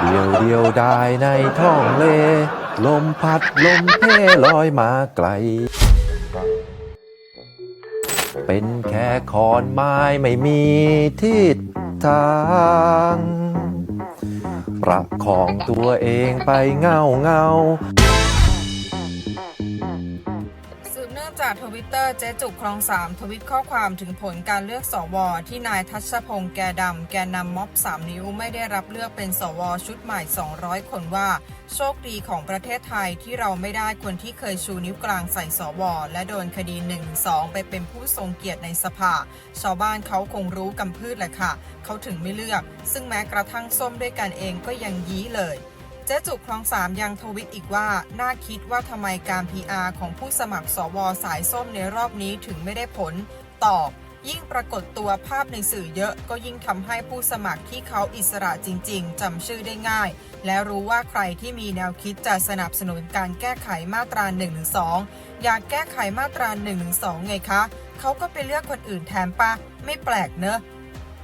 เดียวเดียวได้ในท้องเล ลมพัดลมเพลอยมาไกล เป็นแค่ขอนไม้ไม่มีทิศทางประของตัวเองไปเงาเงา จากทวิตเตอร์เจ๊จุกคลองสามทวิตข้อความถึงผลการเลือกสว ที่นายทัชพงษ์แกดำ แกนนำม็อบ 3 นิ้วไม่ได้รับเลือกเป็นสว ชุดใหม่ 200 คนว่า โชคดีของประเทศไทยที่เราไม่ได้คนที่เคยชูนิ้วกลางใส่สว และโดนคดี 1 2 ไปเป็นผู้ทรงเกียรติในสภา ชาวบ้านเขาคงรู้กำพืชแหละค่ะ เขาถึงไม่เลือก ซึ่งแม้กระทั่งส้มด้วยกันเองก็ยังยี้เลย เจ๊จุกคลองสามยังทวิตอีกว่า น่าคิดว่าทำไมการ PR ของผู้สมัครสวสายส้มในรอบนี้ถึงไม่ได้ผล ตอบ ยิ่งปรากฏตัวภาพในสื่อเยอะก็ยิ่งทำให้ผู้สมัครที่เขาอิสระจริง ๆจำชื่อได้ง่าย และรู้ว่าใครที่มีแนวคิดจะสนับสนุนการแก้ไขมาตรา112อยากแก้ไขมาตรา112ไงคะ เขาก็ไปเลือกคนอื่นแทนปะไม่แปลกเนอะ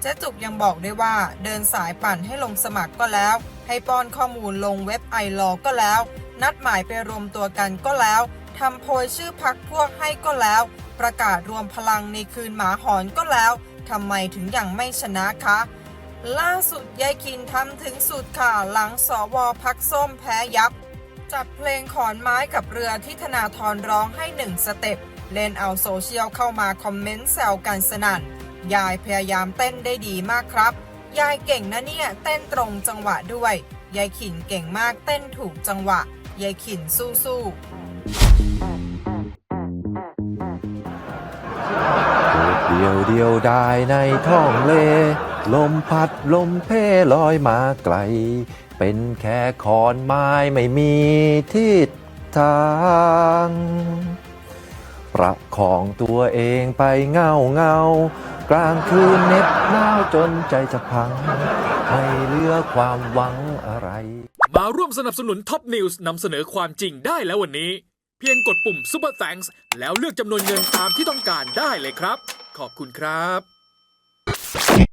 เจ๊จุกยังบอกด้วยว่า เดินสายปั่นให้ลงสมัครก็แล้ว ให้ป้อนข้อมูลลงเว็บไอรอก็แล้ว นัดหมายไปรวมตัวกันก็แล้วทำโพยชื่อพักพวกให้ก็แล้ว ประกาศรวมพลังในคืนหมาหอนก็แล้วทำไมถึงยังไม่ชนะคะ ล่าสุดยายคินทำถึงสุดค่ะหลังสวพักส้มแพ้ยับ จัดเพลงขอนไม้กับเรือที่ธนาธรร้องให้หนึ่งสเต็ปเล่นเอาโซเชียลเข้ามาคอมเมนต์แซวกันสนั่น ยายพยายามเต้นได้ดีมากครับ ยายเก่งนะเนี่ย เต้นตรงจังหวะด้วย ยายขินเก่งมากเต้นถูกจังหวะ ยายขินสู้ๆๆเดียวเดียวได้ในท้องเล ลมพัดลมเพลอยมาไกล เป็นแค่ขอนไม้ไม่มีทิศทาง ประของตัวเองไปเงาเงากลางคืนเหน็บหนาวจนใจจะพัง ไม่เหลือความหวังอะไร มาร่วมสนับสนุนท็อปนิวส์นำเสนอความจริงได้แล้ววันนี้ เพียงกดปุ่ม Super Thanks แล้วเลือกจำนวนเงินตามที่ต้องการได้เลยครับ ขอบคุณครับ